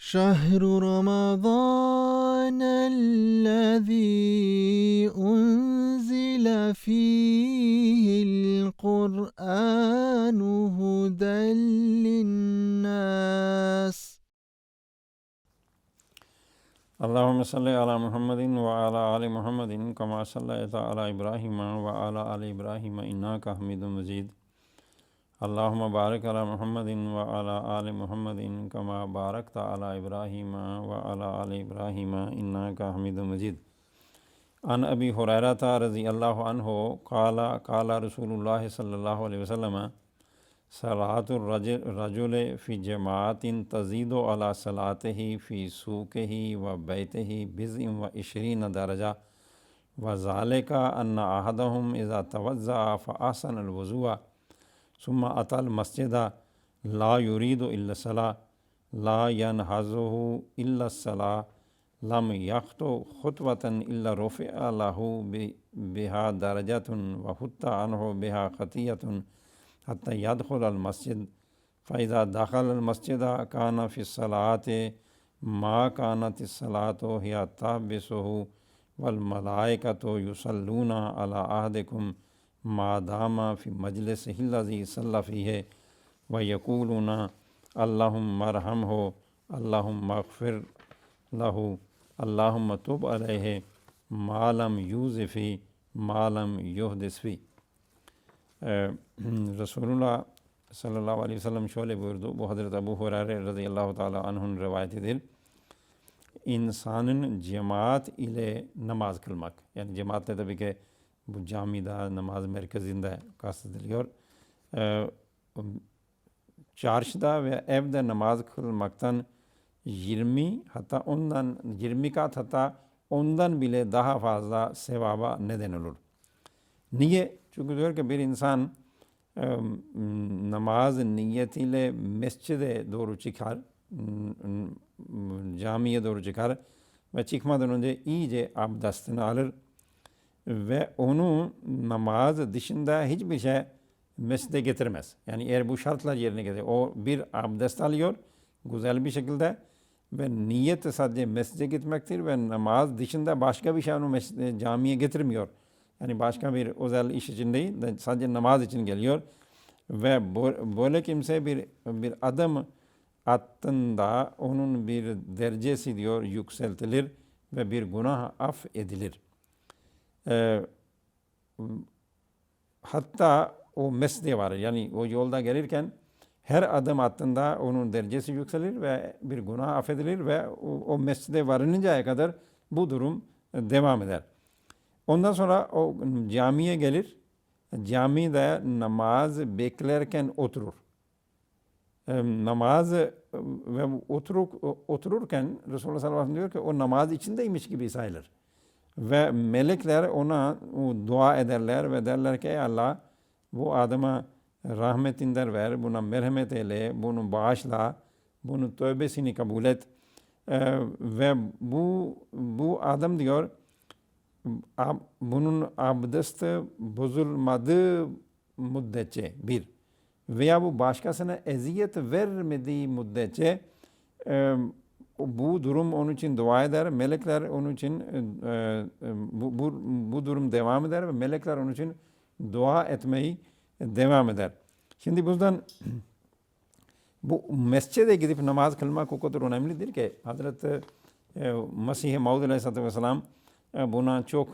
شهر رمضان الذي أنزل فيه القرآن هدى للناس. اللهم صل على محمد وعلى آل محمد كما صليت على إبراهيم وعلى آل إبراهيم إنك حميد مجيد. اللہ مبارک علی محمد و علی آل محمد کما بارک تعلیٰ ابراہیم و علی آل ابراہیم انا کا حمید مجید۔ ان ابی حریرہ تھا رضی اللہ عنہ قالا قالا رسول اللہ صلی اللہ علیہ وسلم صلاۃ الرج رجول فی جماعت تزید و علی صلاط ہی فی سوق ہی و بیت ہی بز و عشرین درجہ۔ و ظال کا ان احدہم اذا توضع فآسن الوضوع ثم أتى المسجد لا يريد إلا الصلاة لا ينهزه إلا الصلاة لم يخطو خطوة إلا رفع له بها درجة وحط عنه بها خطية حتى يدخل المسجد. فإذا دخل المسجد كان في الصلاة ما كانت الصلاة هي تحبسه والملائكة يصلون على أحدكم مادامہ فی مجلس ہلزی صلی ہے و یقولون اللہ مرحم ہو اللہ مغفر لہو اللہ متب علیہ معلم یوزفی معلم یہدسفی رسول اللہ صلی اللہ علیہ وسلم شعل بردو حضرت ابو حرار رضی اللہ تعالیٰ عنہ روایت دل انسان جماعت الے نماز کلمک یعنی جماعت نے تبھی کہ bu camide, namaz merkezinde kastediliyor. Ee, çarşıda ve evde namaz kılmaktan 20 hatta ondan 20 kat hatta ondan bile daha fazla sevaba neden olur. Niye? Çünkü diyor ki bir insan e, namaz niyetiyle mescide doğru çıkar, camiye doğru çıkar ve çıkmadan önce iyice abdestini alır ve onu namaz dışında hiçbir şey mescide getirmez. Yani eğer bu şartlar yerine gelir, o bir abdest alıyor güzel bir şekilde ve niyet sadece mescide gitmektir ve namaz dışında başka bir şey onu mescide, camiye getirmiyor. Yani başka bir özel iş için değil, sadece namaz için geliyor. Ve böyle kimse bir bir adım attığında onun bir derecesi diyor yükseltilir ve bir günah af edilir. Ee, hatta o mesleği var. Yani o yolda gelirken her adım attığında onun derecesi yükselir ve bir günah affedilir ve o, o mescide varınıncaya kadar bu durum devam eder. Ondan sonra o camiye gelir. Camide namaz beklerken oturur. E, namaz ve oturur, otururken Resulullah sallallahu aleyhi ve sellem diyor ki o namaz içindeymiş gibi sayılır. Ve melekler ona dua ederler ve derler ki ey Allah bu adama rahmetinden ver, buna merhamet eyle, bunu bağışla, bunu tövbesini kabul et. Ee, ve bu bu adam diyor bunun abdest bozulmadığı müddetçe bir veya bu başkasına eziyet vermediği müddetçe e, bu durum onun için dua eder. Melekler onun için bu, bu, bu durum devam eder ve melekler onun için dua etmeyi devam eder. Şimdi buradan bu mescide gidip namaz kılmak o kadar önemlidir ki Hazreti e, Mesih Maud Aleyhisselatü Vesselam buna çok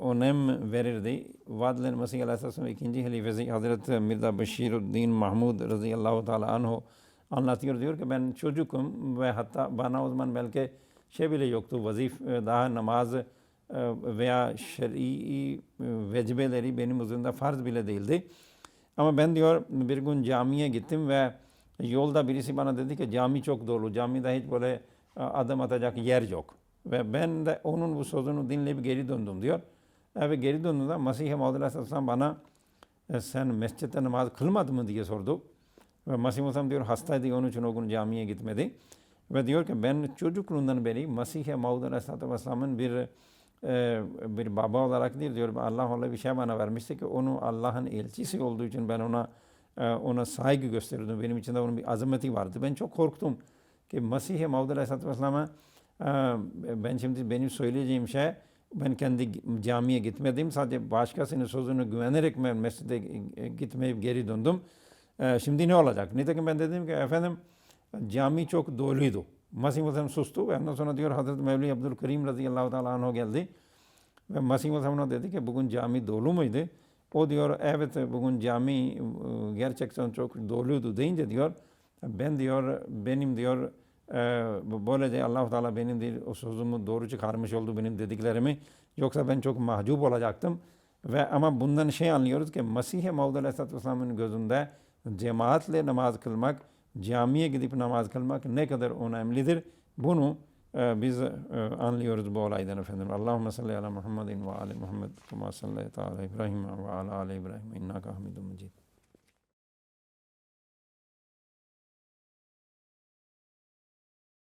önem verirdi. Vadilen Mesih Aleyhisselam ikinci halifesi Hazreti Mirza Beşiruddin Mahmud radıyallahu teala anhu anlatıyor. Diyor ki ben çocukum ve hatta bana o zaman belki şey bile yoktu vazif daha namaz veya şer'i vecibeleri benim üzerinde farz bile değildi. Ama ben diyor bir gün camiye gittim ve yolda birisi bana dedi ki cami çok dolu. Camide hiç böyle adım atacak yer yok. Ve ben de onun bu sözünü dinleyip geri döndüm diyor. Ve geri döndüğümde Mesih-i Maud Aleyhisselam bana e, sen mescitte namaz kılmadın mı diye sordu. Ve Mesih Musa diyor hastaydı onun için o gün camiye gitmedi. Ve diyor ki ben çocukluğundan beri Mesih-i Maud Aleyhisselam'ın bir e, bir baba olarak değil diyor Allah öyle bir şey bana vermişti ki onu Allah'ın elçisi olduğu için ben ona e, ona saygı gösterirdim. Benim için de onun bir azameti vardı. Ben çok korktum ki Mesih-i Maud Aleyhisselatü Vesselam'a e, ben şimdi benim söyleyeceğim şey ben kendi camiye gitmedim. Sadece başkasının sözünü güvenerek ben mescide gitmeyip geri döndüm. E, şimdi ne olacak? Nitekim ben dedim ki efendim cami çok doluydu. Mesih Vesselam sustu ve ondan sonra diyor Hazreti Mevli Abdülkerim radıyallahu teala anh geldi. Ve Mesih Vesselam dedi ki bugün cami dolu muydu? O diyor evet bugün cami e, gerçekten çok doluydu deyince diyor ben diyor benim diyor e, böylece allah Teala benim diyor, o sözümü doğru çıkarmış oldu benim dediklerimi. Yoksa ben çok mahcup olacaktım. Ve ama bundan şey anlıyoruz ki Mesih-i Maud Aleyhisselatü Vesselam'ın gözünde جماعت لے نماز کلمک جامعہ کی دیپ نماز کلمک نے قدر اونا عملی در بونو بیز آن اونم لدھر بنو بز عنز بالف اللہ مسل علامہ محمد و ان وحمد مصلی تعالیٰ ابراہیم و آل آل ابراہیم ان کا مجید۔